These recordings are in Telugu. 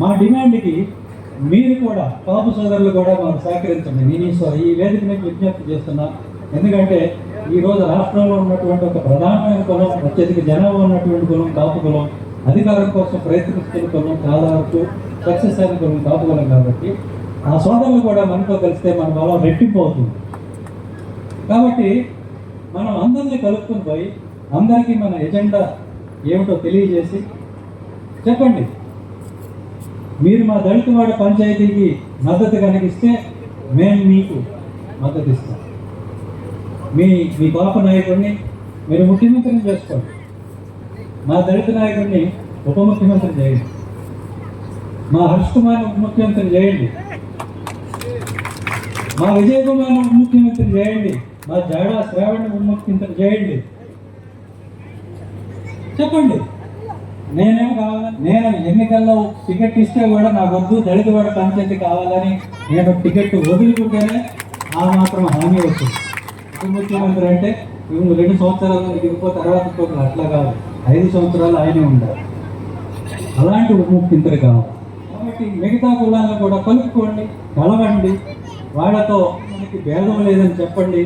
మా డిమాండ్కి మీరు కూడా పాపు సోదరులు కూడా మాకు సహకరించండి. నేను ఈ సో- ఈ వేదిక మీకు విజ్ఞప్తి చేస్తున్నా. ఎందుకంటే ఈరోజు రాష్ట్రంలో ఉన్నటువంటి ఒక ప్రధానమైన కులం అత్యధిక జనాభా ఉన్నటువంటి కులం కాపు కులం అధికారం కోసం ప్రయత్నిస్తున్న కులం చాలా వరకు సక్సెస్ అయిన కులం కాపు కులం కాబట్టి ఆ సోదరులు కూడా మనతో కలిస్తే మన బలం రెట్టింపు అవుతుంది. కాబట్టి మనం అందరినీ కలుపుకొని పోయి అందరికీ మన ఎజెండా ఏమిటో తెలియజేసి చెప్పండి. మీరు మా దళితవాడ పంచాయతీకి మద్దతు కనిపిస్తే మేము మీకు మద్దతు ఇస్తాం. మీ మీ పాప నాయకుడిని మీరు ముఖ్యమంత్రిని చేసుకోండి. మా దళిత నాయకుడిని ఉప ముఖ్యమంత్రి చేయండి. మా హర్ష్ కుమార్ ఉప ముఖ్యమంత్రి చేయండి. మా విజయ్ కుమార్ ఉప ముఖ్యమంత్రి చేయండి. మా జాడా శ్రావణ్ ఉప ముఖ్యమంత్రి చేయండి. చెప్పండి. నేనేం కావాలని నేను ఎన్నికల్లో టికెట్ ఇస్తే కూడా నాకు వద్దు దళిత వాడ పంచాయతీ కావాలని నేను టికెట్ వదులుకుంటేనే ఆ మాత్రం హామీ వస్తుంది. ఉప ముఖ్యమంత్రి అంటే ఇవి రెండు సంవత్సరాలు ఇంకో తర్వాత ఇంకొకరు అట్లా కాదు. ఐదు సంవత్సరాలు ఆయనే ఉండాలి. అలాంటి ఉప ముఖ్యమంత్రి కావాలి. కాబట్టి మిగతా కులాలను కూడా కలుపుకోండి కలవండి. వాళ్ళతో మనకి భేదం లేదని చెప్పండి.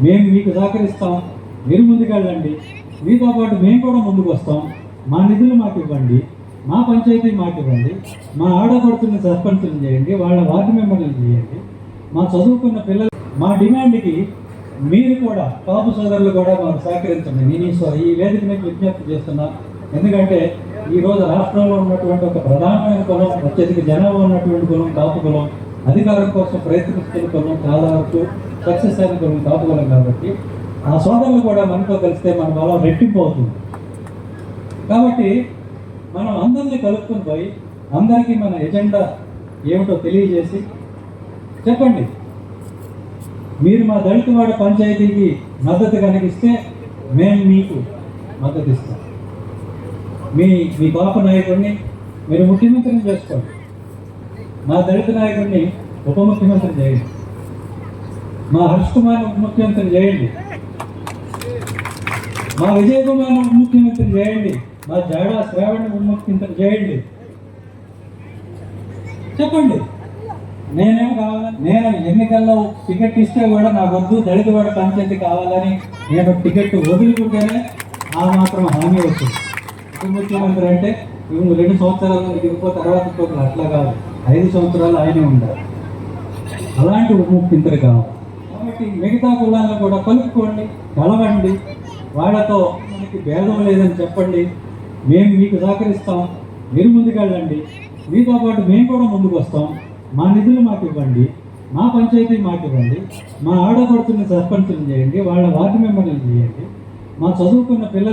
మేము మీకు సహకరిస్తాం. మీరు ముందుకెళ్ళండి. మీతో పాటు మేము కూడా ముందుకు వస్తాం మా నిధులు మాకు ఇవ్వండి మా పంచాయతీ మాకు ఇవ్వండి మా ఆడపడుతున్న సర్పంచులను చేయండి వాళ్ళ వార్డు మెంబర్లను చేయండి. మా చదువుకున్న పిల్లలు మా డిమాండ్కి మీరు కూడా కాపు సోదరులు కూడా మాకు సహకరించండి. నేను ఈ సో- ఈ వేదిక మీద విజ్ఞప్తి చేస్తున్నా. ఎందుకంటే ఈరోజు రాష్ట్రంలో ఉన్నటువంటి ఒక ప్రధానమైన కులం అత్యధిక జనాభా ఉన్నటువంటి కులం కాపు కులం అధికారం కోసం ప్రయత్నిస్తున్న కులం చాలా వరకు సక్సెస్ అయిన కులం కాపు కులం కాబట్టి ఆ సోదరులు కూడా మనతో కలిస్తే మన బలం రెట్టింపు అవుతుంది. కాబట్టి మనం అందరినీ కలుపుకొని పోయి అందరికీ మన ఎజెండా ఏమిటో తెలియజేసి చెప్పండి. మీరు మా దళితవాడ పంచాయతీకి మద్దతు కనిపిస్తే మేము మీకు మద్దతు ఇస్తాం. మీ మీ పాప నాయకుడిని మీరు ముఖ్యమంత్రిని చేసుకోండి. మా దళిత నాయకుడిని ఉప ముఖ్యమంత్రి చేయండి. మా హర్ష్ కుమార్ ఉప ముఖ్యమంత్రి చేయండి. మా విజయ్ కుమార్ ఉప ముఖ్యమంత్రి చేయండి. మా జాడ శ్రావణ ఉప చేయండి. చెప్పండి. నేనేం కావాలని నేను ఎన్నికల్లో టికెట్ ఇస్తే కూడా నాకు వద్దు దళిత వాడ పంచాయతీ కావాలని నేను టికెట్ వదులుకుంటేనే ఆ మాత్రం హామీ వచ్చింది. ఉప ముఖ్యమంత్రి అంటే ఇవి రెండు సంవత్సరాలు ఇంకో తర్వాత ఇంకొకరు అట్లా కాదు. ఐదు సంవత్సరాలు ఆయనే ఉండాలి. అలాంటి ఉప కావాలి. కాబట్టి మిగతా కులాలను కూడా కలుపుకోండి కలవండి. వాళ్ళతో మనకి భేదం లేదని చెప్పండి. మేము మీకు సహకరిస్తాం. మీరు ముందుకెళ్ళండి మీతో పాటు మేము కూడా ముందుకు వస్తాం. మా నిధులు మాకు ఇవ్వండి. మా పంచాయతీ మాకు ఇవ్వండి. మా ఆడపడుతున్న సర్పంచులు చేయండి. వాళ్ళ వార్డు మెంబర్లు చేయండి. మా చదువుకున్న పిల్లలు